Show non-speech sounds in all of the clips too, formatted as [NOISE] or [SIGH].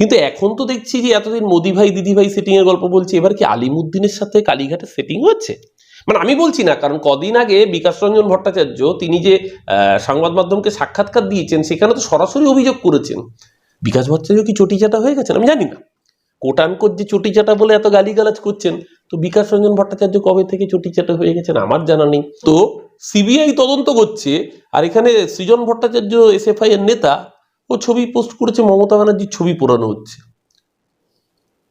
কিন্তু এখন তো দেখছি যে এতদিন মোদি ভাই, দিদি ভাই সেটিং এর গল্প বলছি, এবার কি আলিমুদ্দিনের সাথে কালীঘাটে সেটিং হচ্ছে? মানে আমি বলছি না, কারণ কদিন আগে বিকাশ রঞ্জন ভট্টাচার্য তিনি যে সংবাদ মাধ্যমকে সাক্ষাৎকার দিয়েছেন, সেখানে তো সরাসরি অভিযোগ করেছেন। বিকাশ ভট্টাচার্য কি চটিচাটা হয়ে গেছেন? আমি জানি না। কোটানকোট যে চটিচাটা বলে এত গালিগালাজ করছেন, তো বিকাশ রঞ্জন ভট্টাচার্য কবে থেকে চটিচাটা হয়ে গেছেন আমার জানা নেই। তো সিবিআই তদন্ত করছে, আর এখানে সৃজন ভট্টাচার্য এসএফআই এর নেতা ও ছবি পোস্ট করেছে, মমতা ব্যানার্জির ছবি পোড়ানো হচ্ছে।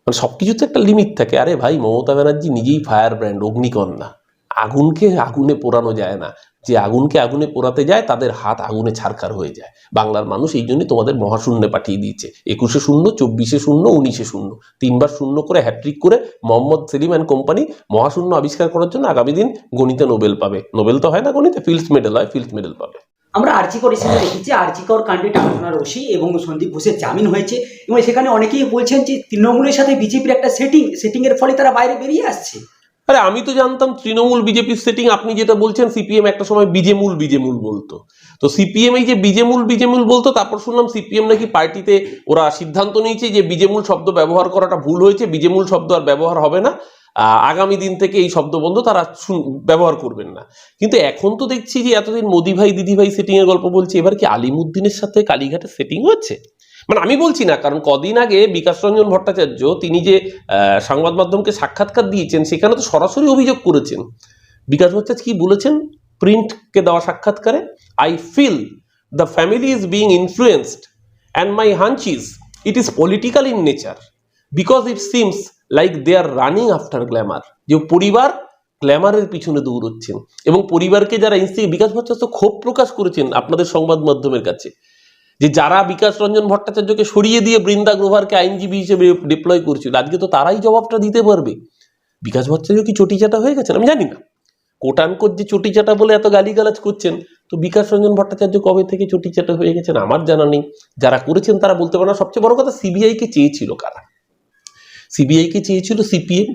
মানে সবকিছুতে একটা লিমিট থাকে। আরে ভাই, মমতা ব্যানার্জি নিজেই ফায়ার ব্র্যান্ড অগ্নিকন্যা। আগুনকে আগুনে পোড়ানো যায় না। যে আগুনকে আগুনে পোড়াতে যায়, তাদের হাত আগুনে ছারখার হয়ে যায়। বাংলার মানুষ এই জন্যই তোমাদের মহাশূন্যে পাঠিয়ে দিয়েছে। একুশে শূন্য, চব্বিশে শূন্য, উনিশে শূন্য। তিনবার শূন্য করে হ্যাট্রিক করে মোহাম্মদ সেলিম অ্যান্ড কোম্পানি মহাশূন্য আবিষ্কার করার জন্য আগামী দিন গণিতে নোবেল পাবে। নোবেল তো হয় না গণিতে ফিল্ডস মেডেল হয় ফিল্ডস মেডেল পাবে। আমরা আর্জিকর হিসেবে দেখেছি। আর্জিকর কাণ্ডে টানা রশি এবং সন্দীপ ঘোষের জামিন হয়েছে এবং সেখানে অনেকেই বলছেন যে তৃণমূলের সাথে বিজেপির একটা সেটিং সেটিং এর ফলে তারা বাইরে বেরিয়ে আসছে। আরে আমি তো জানতাম তৃণমূল বিজেপির সেটিং আপনি যেটা বলছেন সিপিএম একটা সময় বিজেমূল বিজেমূল বলতো। তো সিপিএম এই যে বিজেমূল বিজেমূল বলতো, তারপর শুনলাম সিপিএম নাকি পার্টিতে ওরা সিদ্ধান্ত নিয়েছে যে বিজেমূল শব্দ ব্যবহার করাটা ভুল হয়েছে বিজেমূল শব্দ আর ব্যবহার হবে না। আগামী দিন থেকে এই শব্দ বন্ধ তারা ব্যবহার করবেন না। কিন্তু এখন তো দেখছি যে এতদিন মোদি ভাই, দিদি ভাই সেটিং এর গল্প বলছি, এবার কি আলিমুদ্দিনের সাথে কালীঘাটে সেটিং হচ্ছে? মানে আমি বলছি না, কারণ কদিন আগে বিকাশ রঞ্জন ভট্টাচার্য তিনি যে সংবাদ মাধ্যমকে সাক্ষাৎকার দিয়েছেন, সেখানে তো সরাসরি অভিযোগ করেছেন। বিকাশ ভট্টাচার্য কি বলেছেন? প্রিন্টকে দেওয়া সাক্ষাৎকারে I feel the family is being influenced and my hunch is it is political in nature because it seems like they are running after glamour যে পরিবার গ্ল্যামারের পিছনে দৌড়চ্ছেন। এবং পরিবারকে যারা ইনস্টি বিকাশ ভট্টাচার্য ক্ষোভ প্রকাশ করেছেন আপনাদের সংবাদ মাধ্যমের কাছে, যে যারা বিকাশ রঞ্জন ভট্টাচার্যকে সরিয়ে দিয়ে বৃন্দা গ্রোভারকে আইনজীবী হিসেবে ডিপ্লয় করছিল, আজকে তো তারাই জবাবটা দিতে পারবে। বিকাশ ভট্টাচার্য কি চটিচাটা হয়ে গেছেন? আমি জানি না। কোটানকোট যে চটিচাটা বলে এত গালিগালাজ করছেন, তো বিকাশ রঞ্জন ভট্টাচার্য কবে থেকে চটিচাটা হয়ে গেছেন আমার জানা নেই। যারা করেছেন তারা বলতে পারে না, সবচেয়ে বড় কথা সিবিআইকে চেয়েছিল কারা? সিবিআইকে চেয়েছিল সিপিএম।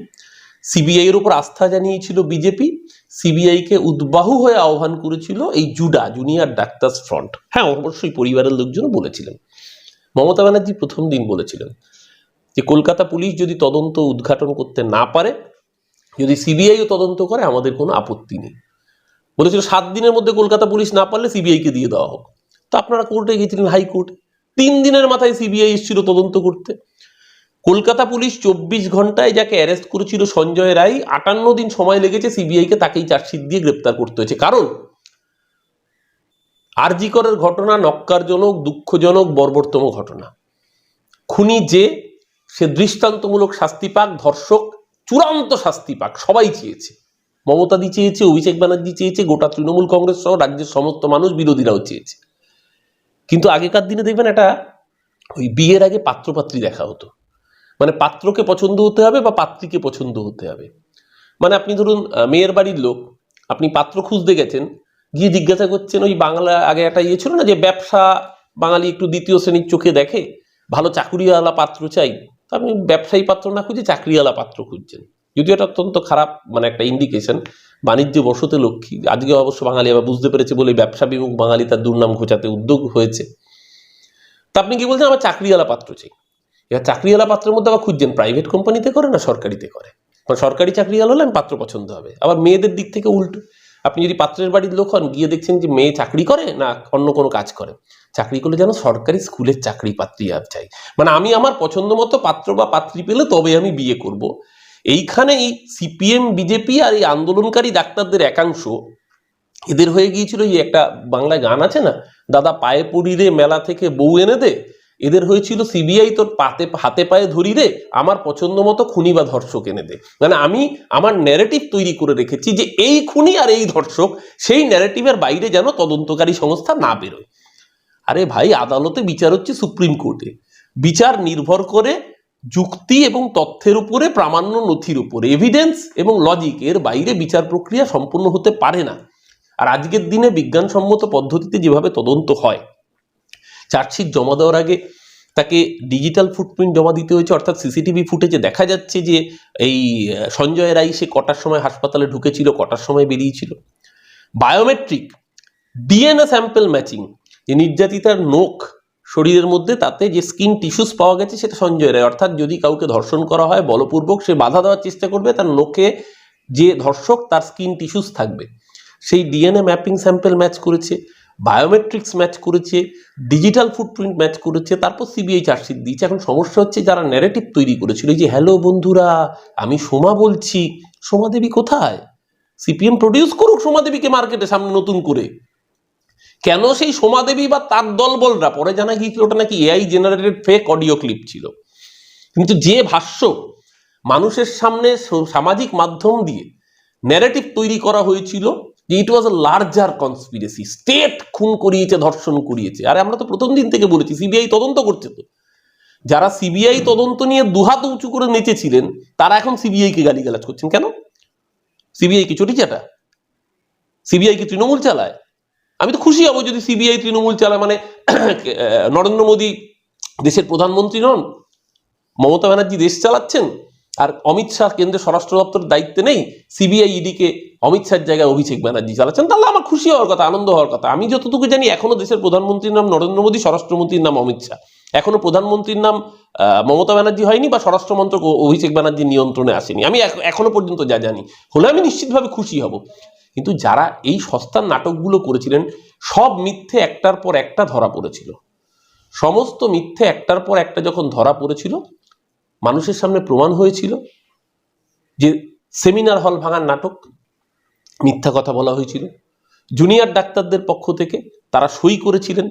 সিবিআই এর উপর আস্থা জানিয়েছিল বিজেপি। সিবিআইকে উদ্বাহু হয়ে আহ্বান করেছিল এই জুডা, জুনিয়র ডাক্তার্স ফ্রন্ট। হ্যাঁ অবশ্যই পরিবারের লোকজনও বলেছিলেন। মমতা ব্যানার্জি প্রথম দিন বলেছিলেন যে, কলকাতা পুলিশ যদি তদন্ত উদ্ঘাটন করতে না পারে, যদি সিবিআইও তদন্ত করে, আমাদের কোনো আপত্তি নেই। বলেছিল, সাত দিনের মধ্যে কলকাতা পুলিশ না পারলে সিবিআইকে দিয়ে দেওয়া হোক। তো আপনারা কোর্টে গেছিলেন হাইকোর্টে। তিন দিনের মাথায় সিবিআই এসেছিল তদন্ত করতে। কলকাতা পুলিশ চব্বিশ ঘন্টায় যাকে অ্যারেস্ট করেছিল সঞ্জয় রায়, আটান্ন দিন সময় লেগেছে সিবিআইকে তাকেই চার্জশিট দিয়ে গ্রেপ্তার করতে হয়েছে। কারণ আরজিকরের ঘটনা নক্কারজনক, দুঃখজনক, বর্বরতম ঘটনা। খুনি যে, সে দৃষ্টান্তমূলক শাস্তি পাক, ধর্ষক চূড়ান্ত শাস্তি পাক, সবাই চেয়েছে। মমতাদি চেয়েছে, অভিষেক ব্যানার্জি চেয়েছে, গোটা তৃণমূল কংগ্রেস সহ রাজ্যের সমস্ত মানুষ বিরোধীরাও চেয়েছে। কিন্তু আগেকার দিনে দেখবেন এটা ওই বিয়ের আগে পাত্রপাত্রী দেখা হতো। মানে পাত্রকে পছন্দ হতে হবে বা পাত্রীকে পছন্দ হতে হবে? মানে আপনি ধরুন মেয়ের বাড়ির লোক, আপনি পাত্র খুঁজতে গেছেন, গিয়ে জিজ্ঞাসা করছেন, ওই বাংলা আগে একটা ইয়ে ছিল না যে ব্যবসা বাঙালি একটু দ্বিতীয় শ্রেণির চোখে দেখে, ভালো চাকুরিওয়ালা পাত্র চাই? তো আপনি ব্যবসায়ী পাত্র না খুঁজে চাকরিওয়ালা পাত্র খুঁজছেন। যদিও এটা অত্যন্ত খারাপ মানে একটা ইন্ডিকেশন বাণিজ্য বসতে লক্ষ্মী, আজকে অবশ্য বাঙালি আবার বুঝতে পেরেছে বলে ব্যবসা বিমুখ বাঙালি তার দুর্নাম ঘোচাতে উদ্যোগ হয়েছে। তা আপনি কি বলছেন, আমার চাকরিওয়ালা পাত্র চাই? এবার চাকরিওয়ালা পাত্রের মধ্যে আবার খুঁজছেন প্রাইভেট কোম্পানিতে করে না সরকারিতে করে? সরকারি চাকরিওয়ালা হলে পাত্র পছন্দ হবে। আবার মেয়েদের দিক থেকে উল্টো। আপনি যদি পাত্রের বাড়ির লোক হন, গিয়ে দেখছেন যে মেয়ে চাকরি করে না অন্য কোনো কাজ করে? চাকরি করলে যেন সরকারি স্কুলের চাকরি পাত্রী আর চাই। মানে আমি আমার পছন্দ মতো পাত্র বা পাত্রী পেলে তবে আমি বিয়ে করব। এইখানে এই সিপিএম, বিজেপি আর এই আন্দোলনকারী ডাক্তারদের একাংশ, এদের হয়ে গিয়েছিল এই একটা বাংলায় গান আছে না? দাদা পায়ে পড়ি রে মেলা থেকে বউ এনে দে এদের হয়েছিল সিবিআই তোর পাতে, হাতে পায়ে ধরি রে আমার পছন্দ মতো খুনি বা ধর্ষক এনে দে। মানে আমি আমার ন্যারেটিভ তৈরি করে রেখেছি যে এই খুনি আর এই ধর্ষক, সেই ন্যারেটিভের বাইরে যেন তদন্তকারী সংস্থা না বেরোয়। আরে ভাই, আদালতে বিচার হচ্ছে সুপ্রিম কোর্টে। বিচার নির্ভর করে যুক্তি এবং তথ্যের উপরে, প্রামাণ্য নথির উপরে এভিডেন্স এবং লজিক এর বাইরে বিচার প্রক্রিয়া সম্পূর্ণ হতে পারে না। আর আজকের দিনে বিজ্ঞানসম্মত পদ্ধতিতে যেভাবে তদন্ত হয় চার্জশিট জমা দেওয়ার আগে তাকে ডিজিটাল ফুটপ্রিন্ট জমা দিতে হয়েছে, অর্থাৎ সিসিটিভি ফুটেজে দেখা যাচ্ছে যে এই সঞ্জয় রায় সে কটার সময় হাসপাতালে ঢুকেছিল, কটার সময় বেরিয়েছিল। বায়োমেট্রিক, ডিএনএ স্যাম্পল ম্যাচিং, যে নির্যাতিতার নখ শরীরের মধ্যে, তাতে যে স্কিন টিস্যুস পাওয়া গেছে সেটা সঞ্জয় রায়, অর্থাৎ যদি কাউকে ধর্ষণ করা হয় বলপূর্বক, সে বাধা দেওয়ার চেষ্টা করবে, তার নোখে যে ধর্ষক, তার স্কিন টিস্যুস থাকবে। সেই ডিএনএ ম্যাপিং স্যাম্পল ম্যাচ করেছে। বায়োমেট্রিক্স ম্যাচ করেছে ডিজিটাল ফুটপ্রিন্ট ম্যাচ করেছে, তারপর সিবিআই চার্জশিট দিয়েছে। এখন সমস্যা হচ্ছে যারা ন্যারেটিভ তৈরি করেছিল যে হ্যালো বন্ধুরা, আমি সোমা বলছি। সোমা দেবী কোথায়? সিপিএম প্রডিউস করুক সোমা দেবীকে মার্কেটে সামনে নতুন করে। কেন সেই সোমা দেবী বা তার দলবলরা? পরে জানা গিয়েছিল ওটা নাকি AI generated fake audio clip ছিল। কিন্তু যে ভাষ্য, মানুষের সামনে সামাজিক মাধ্যম দিয়ে ন্যারেটিভ তৈরি করা হয়েছিল it was a larger conspiracy state খুন করিয়েছে, ধর্ষণ করিয়েছে। আরে, আমরা তো প্রথম দিন থেকে বলেছি সিবিআই তদন্ত করছে তো। যারা সিবিআই তদন্ত নিয়ে দুহাত উঁচু করে নেচেছিলেন, তারা এখন সিবিআই কে গালিগালাজ করছেন কেন? সিবিআই কি চটি চাটা সিবিআই কি তৃণমূল চালায়? আমি তো খুশি হব যদি সিবিআই তৃণমূল চালায়। মানে [CLEARS THROAT] নরেন্দ্র মোদী দেশের প্রধানমন্ত্রী নন, মমতা ব্যানার্জি দেশ চালাচ্ছেন? আর অমিত শাহ কেন্দ্রের স্বরাষ্ট্র দপ্তরের দায়িত্বে নেই সিবিআই ইডিকে অমিত শাহের জায়গায় অভিষেক ব্যানার্জি চালাচ্ছেন। তাহলে আমার খুশি হওয়ার কথা, আনন্দ হওয়ার কথা। আমি যতটুকু জানি, এখনও দেশের প্রধানমন্ত্রীর নাম নরেন্দ্র মোদী, স্বরাষ্ট্রমন্ত্রীর নাম অমিত শাহ। এখনও প্রধানমন্ত্রীর নাম মমতা ব্যানার্জি হয়নি বা স্বরাষ্ট্রমন্ত্রক অভিষেক ব্যানার্জির নিয়ন্ত্রণে আসেনি। আমি এখনও পর্যন্ত যা জানি। হলে আমি নিশ্চিতভাবে খুশি হব। কিন্তু যারা এই সস্তার নাটকগুলো করেছিলেন, সব মিথ্যে একটার পর একটা ধরা পড়েছিল। সমস্ত মিথ্যে একটার পর একটা যখন ধরা পড়েছিল মানুষের সামনে প্রমাণ হয়েছিল যে সেমিনার হল ভাঙার নাটক, মিথ্যা কথা বলা হয়েছিল। জুনিয়র ডাক্তারদের পক্ষ থেকে তারা সই করেছিলেন।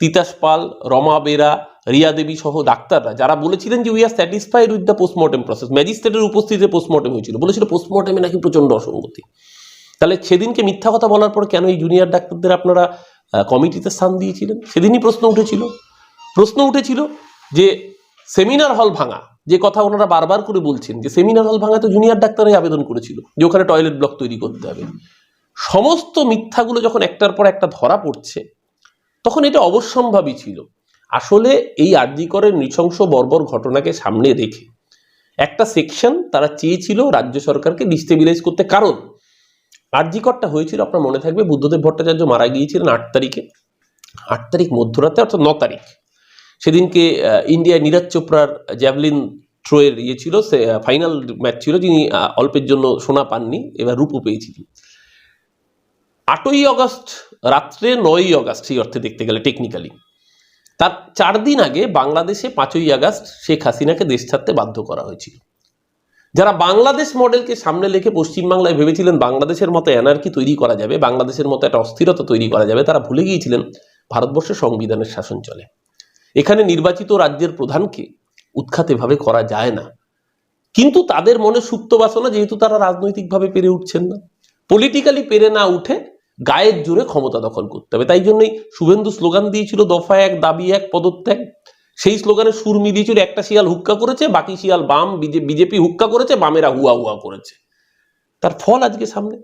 তিতাস পাল, রমা বেরা, রিয়া দেবী সহ ডাক্তাররা যারা বলেছিলেন যে we are satisfied with the postmortem process ম্যাজিস্ট্রেটের উপস্থিতিতে পোস্টমর্টেম হয়েছিল। বলেছিল পোস্টমর্টেমে নাকি প্রচণ্ড অসঙ্গতি। তাহলে সেদিনকে মিথ্যা কথা বলার পর কেন এই জুনিয়র ডাক্তারদের আপনারা কমিটিতে স্থান দিয়েছিলেন? সেদিনই প্রশ্ন উঠেছিল। প্রশ্ন উঠেছিল যে সেমিনার হল ভাঙা যে কথা ওনারা বারবার করে বলছেন যে সেমিনার হল ভাঙা তো জুনিয়র ডাক্তারই আবেদন করেছিল যে ওখানে টয়লেট ব্লক তৈরি করতে হবে। সমস্ত মিথ্যাগুলো যখন একটার পর একটা ধরা পড়ছে, তখন এটা অবশ্যম্ভাবী ছিল। আসলে এই আর্যিকরের নৃশংস বর্বর ঘটনাকে সামনে রেখে একটা সেকশন তারা চেয়েছিল রাজ্য সরকারকে ডিস্টেবিলাইজ করতে। কারণ আর্যিকরটা হয়েছিল, আপনার মনে থাকবে, বুদ্ধদেব ভট্টাচার্য মারা গিয়েছিলেন আট তারিখে। আট তারিখ মধ্যরাতে, অর্থাৎ ন তারিখ। সেদিনকে আহ, ইন্ডিয়া নীরজ চোপড়ার জ্যাভলিন থ্রোয়ের ইয়ে ছিল সে ফাইনাল ম্যাচ ছিল যিনি অল্পের জন্য সোনা পাননি এবার রূপও পেয়েছিলেন। আটই অগস্ট রাত্রে নয়ই অগস্ট সেই অর্থে দেখতে গেলে টেকনিক্যালি তার চার দিন আগে বাংলাদেশে পাঁচই আগস্ট শেখ হাসিনাকে দেশ ছাড়তে বাধ্য করা হয়েছিল। যারা বাংলাদেশ মডেলকে সামনে রেখে পশ্চিমবাংলায় ভেবেছিলেন বাংলাদেশের মতো এনার্কি তৈরি করা যাবে বাংলাদেশের মতো একটা অস্থিরতা তৈরি করা যাবে তারা ভুলে গিয়েছিলেন ভারতবর্ষের সংবিধানের শাসন চলে। এখানে নির্বাচিত রাজ্যের প্রধানকে উৎখাত এভাবে করা যায় না। কিন্তু তাদের মনে সুপ্ত বাসনা, যেহেতু তারা রাজনৈতিকভাবে পেরে উঠছেন না। পলিটিক্যালি পেরে না উঠে গায়ের জোরে ক্ষমতা দখল করতে হবে। তাই জন্যই শুভেন্দু স্লোগান দিয়েছিল, দফা এক, দাবি এক, পদত্যাগ। সেই স্লোগানে সুর মিলিয়েছিল, একটা শিয়াল হুক্কা করেছে, বাকি শিয়াল বাম বিজেপি হুক্কা করেছে, বামেরা হুয়া হুয়া করেছে। তার ফল আজকে সামনে।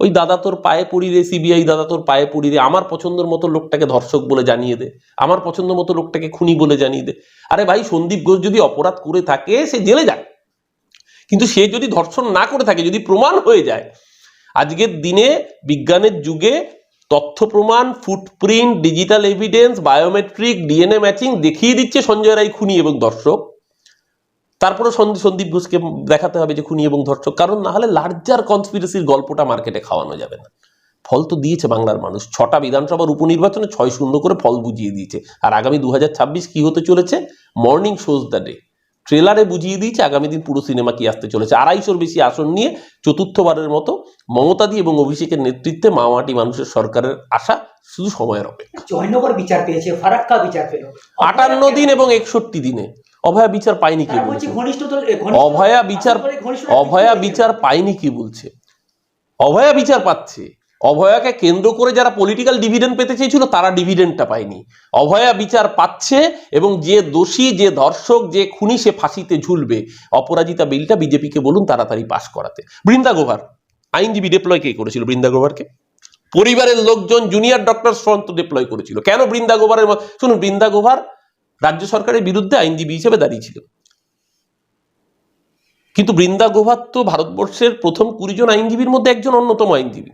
ওই দাদা তোর পায়ে পড়ি রে সিবিআই দাদা তোর পায়ে পড়ি রে আমার পছন্দের মতো লোকটাকে ধর্ষক বলে জানিয়ে দে, আমার পছন্দ মতো লোকটাকে খুনি বলে জানিয়ে দে। আরে ভাই, সন্দীপ ঘোষ যদি অপরাধ করে থাকে, সে জেলে যায়। কিন্তু সে যদি ধর্ষণ না করে থাকে, যদি প্রমাণ হয়ে যায়, আজকের দিনে বিজ্ঞানের যুগে তথ্য প্রমাণ footprint digital evidence biometric DNA matching দেখিয়ে দিচ্ছে সঞ্জয় রায় খুনি এবং দর্শক তারপরে সন্দীপ সন্দীপ ঘোষকে দেখাতে হবে যে খুনি এবং ধর্ষক কারণ না হলে লার্জার কনস্পিরেসির গল্পটা মার্কেটে খাওয়ানো যাবে না। ফল তো দিয়েছে বাংলার মানুষ। ছটা বিধানসভার উপনির্বাচনে ছয় শূন্য করে ফল বুঝিয়ে দিয়েছে। আর আগামী দুই হাজার ছাব্বিশ কি হতে চলেছে? মর্নিং শোজ দ্য ডে ট্রেলারে বুঝিয়ে দিয়েছে আগামী দিন পুরো সিনেমা কি আসতে চলেছে। আড়াইশোর বেশি আসন নিয়ে চতুর্থবারের মতো মমতাদি এবং অভিষেকের নেতৃত্বে মামাটি মানুষের সরকারের আশা শুধু সময়ের অপেক্ষা। জয়নগর বিচার পেয়েছে ফারাক্কা বিচার পেল। আটান্ন দিন এবং একষট্টি দিনে। অভয়া বিচার পায়নি কে অভয়া বিচার অভয়া বিচার পায়নি কি বলছে? অভয়া বিচার পাচ্ছে। অভয়াকে কেন্দ্র করে যারা পলিটিক্যাল ডিভিডেন্ড পেতে চেয়েছিল তারা ডিভিডেন্ডটা পায়নি। অভয়া বিচার পাচ্ছে এবং যে দোষী যে ধর্ষক যে খুনি সে ফাঁসিতে ঝুলবে। অপরাজিতা বিলটা বিজেপিকে বলুন তাড়াতাড়ি পাশ করাতে। বৃন্দা গোভার আইনজীবী ডিপ্লয় কে করেছিল বৃন্দা গোভারকে? পরিবারের লোকজন জুনিয়র ডক্টর ফ্রন্ট ডিপ্লয় করেছিল। কেন বৃন্দা গোভারের শুনুন বৃন্দা গোভার রাজ্য সরকারের বিরুদ্ধে আইনজীবী হিসেবে দাঁড়িয়েছিল কিন্তু বৃন্দা গোভার তো ভারতবর্ষের প্রথম কুড়ি জন আইনজীবীর মধ্যে একজন অন্যতম আইনজীবী।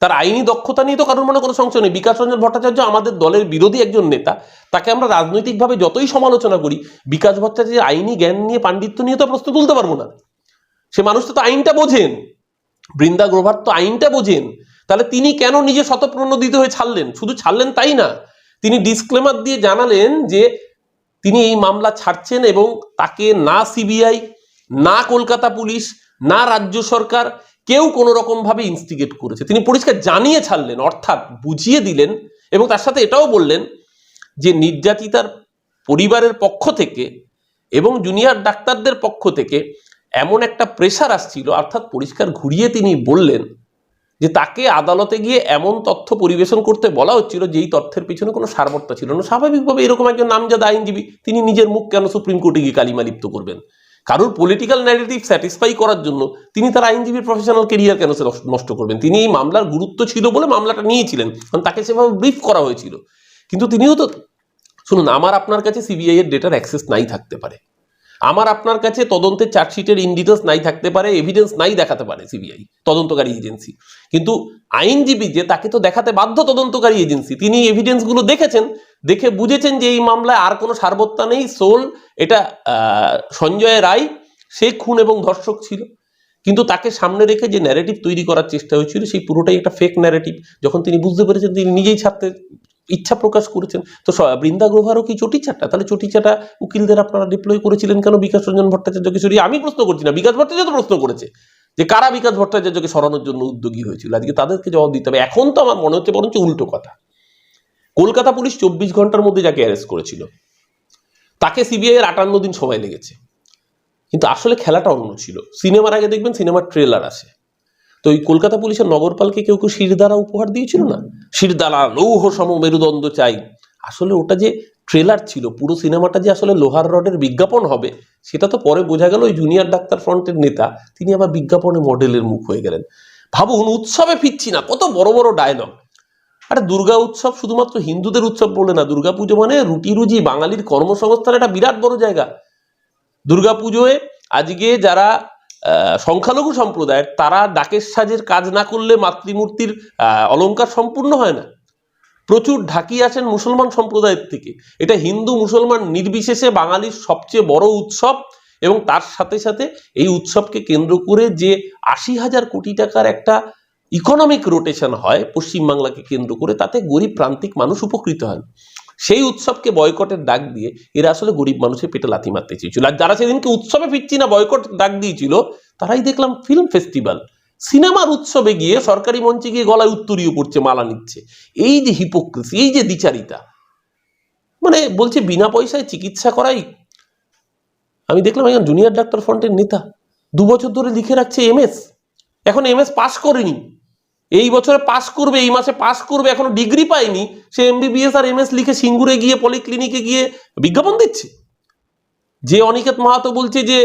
তার আইনি দক্ষতা নিয়ে তো কারোর মনে কোনো সংশয় নেই। বিকাশ রঞ্জন ভট্টাচার্য আমাদের দলের বিরোধী একজন নেতা। তাকে আমরা রাজনৈতিকভাবে যতই সমালোচনা করি, বিকাশ ভট্টাচার্যের আইনি জ্ঞান নিয়ে পাণ্ডিত্য নিয়ে তো প্রশ্ন তুলতে পারব না। সে মানুষ তো আইনটা বোঝেন। বৃন্দা গ্রোভার তো আইনটা বোঝেন। তাহলে তিনি কেন নিজে শতপ্রণোদিত হয়ে ছাড়লেন? শুধু ছাড়লেন তাই না? তিনি ডিসক্লেমার দিয়ে জানালেন যে তিনি এই মামলা ছাড়ছেন এবং তাকে না সিবিআই, না কলকাতা পুলিশ, না রাজ্য সরকার, কেউ কোনো রকম ভাবে ইনস্টিগেট করেছে। তিনি পরিষ্কার জানিয়ে ছাড়লেন, অর্থাৎ বুঝিয়ে দিলেন এবং তার সাথে এটাও বললেন যে নির্যাতিতার পরিবারের পক্ষ থেকে এবং জুনিয়র ডাক্তারদের পক্ষ থেকে এমন একটা প্রেশার আসছিল, অর্থাৎ পরিষ্কার ঘুরিয়ে তিনি বললেন যে তাকে আদালতে গিয়ে এমন তথ্য পরিবেশন করতে বলা হচ্ছিল যেই তথ্যের পিছনে কোনো সারবত্তা ছিল না। স্বাভাবিকভাবে এরকম একজন নামজাদা আইনজীবী, তিনি নিজের মুখ কেন সুপ্রিম কোর্টে গিয়ে কালিমা লিপ্ত করবেন? কারোর পলিটিক্যাল ন্যারেটিভ স্যাটিসফাই করার জন্য তিনি তার আইনজীবীর প্রফেশনাল কেরিয়ার কেন নষ্ট করবেন? তিনি এই মামলার গুরুত্ব ছিল বলে মামলাটা নিয়েছিলেন, কারণ তাকে সেভাবে ব্রিফ করা হয়েছিল। কিন্তু তিনিও তো শুনুন, আমার আপনার কাছে সিবিআই এর ডেটার অ্যাক্সেস নাই থাকতে পারে। আমার আপনার কাছে তদন্তের চার্জশিটের ইন ডিটেলস নাই থাকতে পারে এভিডেন্স নাই দেখাতে পারে সিবিআই তদন্তকারী এজেন্সি কিন্তু আইনজীবী যে তাকে তো দেখাতে বাধ্য তদন্তকারী এজেন্সি তিনি এভিডেন্সগুলো দেখেছেন, দেখে বুঝেছেন যে এই মামলায় আর কোনো সারবত্তা নেই, সোল এটা সঞ্জয় রায়, সে খুন এবং ধর্ষক ছিল। কিন্তু তাকে সামনে রেখে যে ন্যারেটিভ তৈরি করার চেষ্টা হয়েছিল, সেই পুরোটাই একটা ফেক ন্যারেটিভ যখন তিনি বুঝতে পেরেছেন, তিনি নিজেই ছাড়তে ইচ্ছা প্রকাশ করেছেন। তো বৃন্দা গ্রোভারও কি চটিচাটা তাহলে চটিচাটা উকিলদের আপনারা ডিপ্লয় করেছিলেন কেন বিকাশ রঞ্জন ভট্টাচার্যকে সরিয়ে? আমি প্রশ্ন করছি না, বিকাশ ভট্টাচার্য প্রশ্ন করেছে যে কারা বিকাশ ভট্টাচার্যকে সরানোর জন্য উদ্যোগী হয়েছিল? আজকে তাদেরকে জবাব দিতে হবে। এখন তো আমার মনে হচ্ছে বরঞ্চ উল্টো কথা। কলকাতা পুলিশ চব্বিশ ঘণ্টার মধ্যে যাকে অ্যারেস্ট করেছিল, তাকে সিবিআই এর আটান্ন দিন সময় লেগেছে। কিন্তু আসলে খেলাটা অন্য ছিল। সিনেমার আগে দেখবেন, সিনেমার ট্রেলার আসে। তো ওই কলকাতা পুলিশের নগরপালকে কেউ কেউ শিরদারা উপহার দিয়েছিল না? শিরদারা লৌহ সম মেরুদণ্ড চাই। আসলে ওটা যে ট্রেলার ছিল, পুরো সিনেমাটা যে আসলে লোহার রডের বিজ্ঞাপন হবে, সেটা তো পরে বোঝা গেল ওই জুনিয়র ডাক্তার ফ্রন্টের নেতা, তিনি আবার বিজ্ঞাপনে মডেলের মুখ হয়ে গেলেন। ভাবুন, উৎসবে ফিরছি না, কত বড় বড় ডায়লগ আরে দুর্গা উৎসব শুধুমাত্র হিন্দুদের উৎসব বলে না দুর্গাপুজো মানে রুটি রুজি বাঙালির কর্মসংস্থান একটা বিরাট বড় জায়গা। দুর্গাপুজোয় আজকে যারা সংখ্যালঘু সম্প্রদায়ের, তারা ডাকের সাজের কাজ না করলে মাতৃমূর্তির অলঙ্কার সম্পূর্ণ হয় না। প্রচুর ঢাকি আসেন মুসলমান সম্প্রদায়ের থেকে। এটা হিন্দু মুসলমান নির্বিশেষে বাঙালির সবচেয়ে বড় উৎসব এবং তার সাথে সাথে এই উৎসবকে কেন্দ্র করে যে আশি হাজার কোটি টাকার একটা ইকোনমিক রোটেশন হয়, পশ্চিমবাংলাকে কেন্দ্র করে, তাতে গরিব প্রান্তিক মানুষ উপকৃত হন। সেই উৎসবকে বয়কটের ডাক দিয়ে এরা আসলে গরিব মানুষের পেটে লাথি মারতে চেয়েছিল। আর যারা সেদিনকে উৎসবে ফিরছি না বয়কট ডাক দিয়েছিল, তারাই দেখলাম ফিল্ম ফেস্টিভ্যাল সিনেমার উৎসবে গিয়ে সরকারি মঞ্চে গিয়ে গলায় উত্তরীয় পড়ছে, মালা নিচ্ছে। এই যে হিপোক্রেসি এই যে দ্বিচারিতা। মানে বলছে বিনা পয়সায় চিকিৎসা করাই। আমি দেখলাম একজন জুনিয়র ডাক্তার ফ্রন্টের নেতা। দু বছর ধরে লিখে রাখছে এমএস এখন এমএস পাস করেনি। এই বছরে পাস করবে, এই মাসে পাস করবে, এখনও ডিগ্রি পায়নি। সে এমবিবিএস আর এমএস লিখে সিঙ্গুরে গিয়ে পলিক্লিনিকে গিয়ে বিজ্ঞাপন দিচ্ছে। যে অনিকেত মাহাতো বলছে যে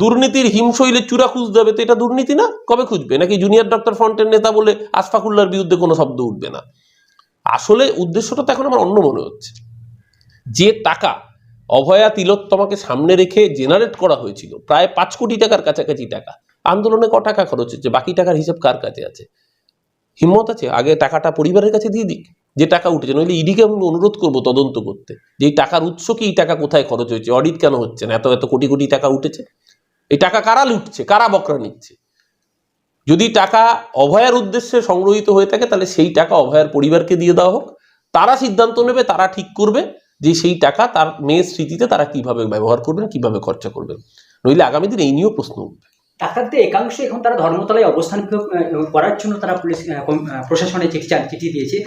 দুর্নীতির হিমশৈলে চূড়া খুঁজতে হবে, তো এটা দুর্নীতি না? কবে খুঁজবে? নাকি জুনিয়র ডক্টর ফ্রন্টের নেতা বলে আশফাকুল্লার বিরুদ্ধে কোনো শব্দ উঠবে না? আসলে উদ্দেশ্যটা তো এখন আমার অন্য মনে হচ্ছে। যে টাকা অভয়া তিলোত্তমাকে সামনে রেখে জেনারেট করা হয়েছিল, প্রায় পাঁচ কোটি টাকার কাছাকাছি টাকা। আন্দোলনে ক টাকা খরচ হচ্ছে? বাকি টাকার হিসাব কার কাছে আছে? হিম্মত আছে, আগে টাকাটা পরিবারের কাছে দিয়ে দিক, যে টাকা উঠেছে, নইলে ইডিকে আমি অনুরোধ করব তদন্ত করতে। যে এই টাকার উৎস কি, এই টাকা কোথায় খরচ হয়েছে, অডিট কেন হচ্ছে না, এত এত কোটি কোটি টাকা উঠেছে? এই টাকা কারা লুটছে, কারা বকরা নিচ্ছে? যদি টাকা অভয়ার উদ্দেশ্যে সংগ্রহীত হয়ে থাকে, তাহলে সেই টাকা অভয়ার পরিবারকে দিয়ে দেওয়া হোক। তারা সিদ্ধান্ত নেবে, তারা ঠিক করবে যে সেই টাকা তার মেয়ের স্মৃতিতে তারা কীভাবে ব্যবহার করবেন, কীভাবে খরচা করবেন। নইলে আগামী দিন এই নিয়েও প্রশ্ন উঠবে। ডাক্তারদের একাংশ এখন তারা ধর্মতলায় অবস্থান করার জন্য তারা পুলিশ প্রশাসনে চিঠি দিয়েছে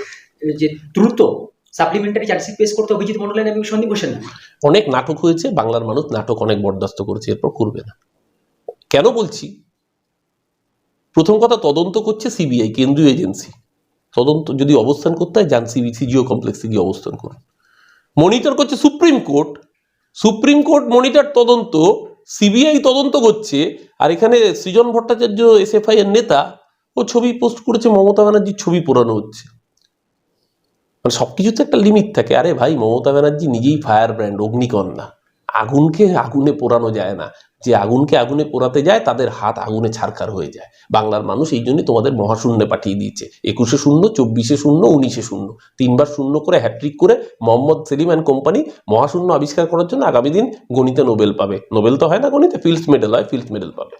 যে দ্রুত সাপ্লিমেন্টারি চার্জশিট পেশ করতে অভিজিৎ মন্ডলেন এবং সন্দীপ হোসেন অনেক নাটক হয়েছে, বাংলার মানুষ নাটক অনেক বরদাস্ত করেছে, এরপর করবে না। কেন বলছি? প্রথম কথা, তদন্ত করছে সিবিআই, কেন্দ্রীয় এজেন্সি। তদন্ত, যদি অবস্থান করতে হয়, যান সিবি, সিজিও কমপ্লেক্সে গিয়ে অবস্থান করুন। মনিটর করছে Supreme Court. Supreme Court monitor তদন্ত সিবিআই তদন্ত করছে, আর এখানে সৃজন ভট্টাচার্য, এসএফআই এর নেতা, ও ছবি পোস্ট করেছে, মমতা ব্যানার্জির ছবি পোড়ানো হচ্ছে। মানে সবকিছুতে একটা লিমিট থাকে। আরে ভাই, মমতা ব্যানার্জি নিজেই ফায়ার ব্র্যান্ড অগ্নিকন্যা। আগুনকে আগুনে পোড়ানো যায় না। যে আগুনকে আগুনে পোড়াতে যায়, তাদের হাত আগুনে ছারকার হয়ে যায়। বাংলার মানুষ এই জন্য তোমাদের মহাশূন্যে পাঠিয়ে দিয়েছে। একুশে শূন্য, চব্বিশে শূন্য, উনিশে শূন্য। তিনবার শূন্য করে হ্যাট্রিক করে মোহাম্মদ সেলিম অ্যান্ড কোম্পানি মহাশূন্য আবিষ্কার করার জন্য আগামী দিন গণিতে নোবেল পাবে। নোবেল তো হয় না গণিতে, ফিল্ডস মেডেল হয়, ফিল্ডস মেডেল পাবে।